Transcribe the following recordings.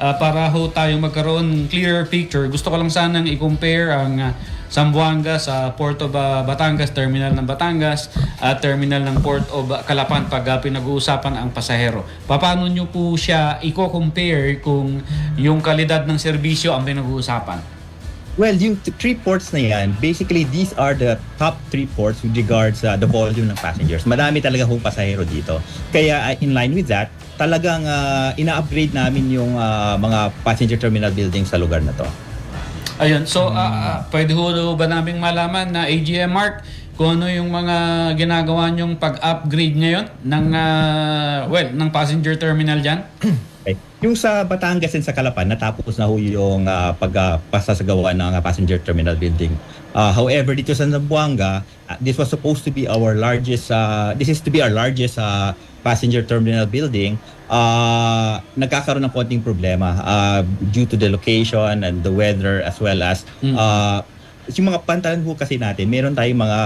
ah, para ho tayo magkaroon clearer picture, gusto ko lang sanang i-compare ang ah, Zamboanga sa Port of ah, Batangas, terminal ng Batangas, at terminal ng Port of Calapan pag ah, pinag-uusapan ang pasahero. Paano nyo po siya i-compare kung yung kalidad ng serbisyo ang pinag-uusapan? Well, yung three ports na yan, basically these are the top three ports with regards sa the volume ng passengers. Madami talaga hong pasahero dito. Kaya uh, in line with that, talagang uh, ina-upgrade namin yung uh, mga passenger terminal buildings sa lugar na to. Ayun, so ah, ah, pwede ho ba naming malaman na AGM Mark kung ano yung mga ginagawa nyong pag-upgrade ngayon ng ah, well, ng passenger terminal diyan? Okay. Yung sa Batangas and sa Calapan, natapos na ho yung uh, pagpasasagawa ng uh, passenger terminal building. Uh, however, dito sa Zamboanga, uh, this was supposed to be our largest, uh, this is to be our largest uh, passenger terminal building. Uh, nagkakaroon ng konting problema uh, due to the location and the weather as well as Mm. uh, yung mga pantalan ho kasi natin, meron tayong mga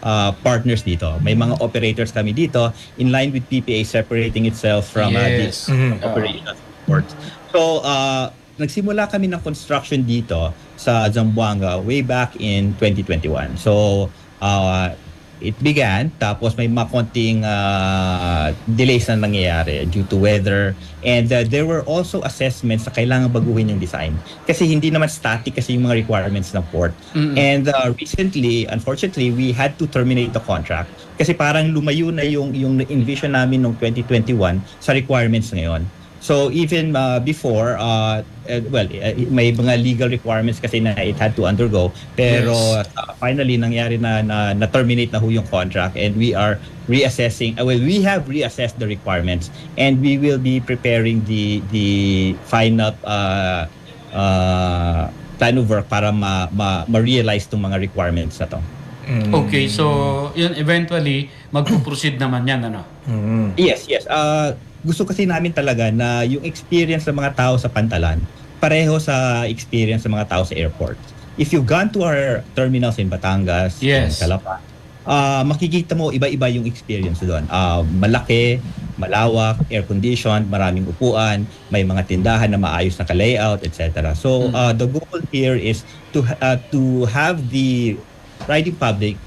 uh, partners dito. May mga operators kami dito in line with PPA separating itself from uh, the Yes. Mhm. operations ports. So, uh, nagsimula kami ng construction dito sa Zamboanga way back in 2021. So, uh, it began, tapos may mga konting uh, delays na nangyayari due to weather. And uh, there were also assessments na kailangan baguhin yung design. Kasi hindi naman static kasi yung mga requirements ng port. Mm-mm. And uh, recently, unfortunately, we had to terminate the contract kasi parang lumayo na yung yung envision namin noong 2021 sa requirements ngayon. So even uh, before, uh, uh, well, uh, may mga legal requirements kasi na it had to undergo. Pero Yes. uh, finally, nangyari na, na, na terminate na ho yung contract and we are reassessing, uh, well, we have reassessed the requirements and we will be preparing the the final uh, uh, plan of work para ma, ma, ma-realize itong mga requirements na to. Mm. Okay, so yun eventually magpo-proceed naman yan ano. Mm. Yes, yes. Uh, gusto kasi namin talaga na yung experience ng mga tao sa Pantalan pareho sa experience ng mga tao sa airport. If you've gone to our terminals in Batangas Yes. and Calapan, uh, makikita mo iba-iba yung experience doon. Uh, malaki, malawak, air-conditioned, maraming upuan, may mga tindahan na maayos na ka-layout, etc. So, uh, the goal here is to uh, to have the riding public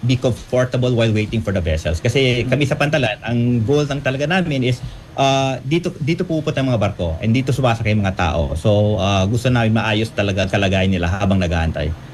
be comfortable while waiting for the vessels. Kasi kami sa Pantalan, ang goal ng talaga namin is uh, dito dito pupunta ang mga barko and dito sumasakay ang mga tao. So uh, gusto namin maayos talaga kalagayan nila habang nag-aantay.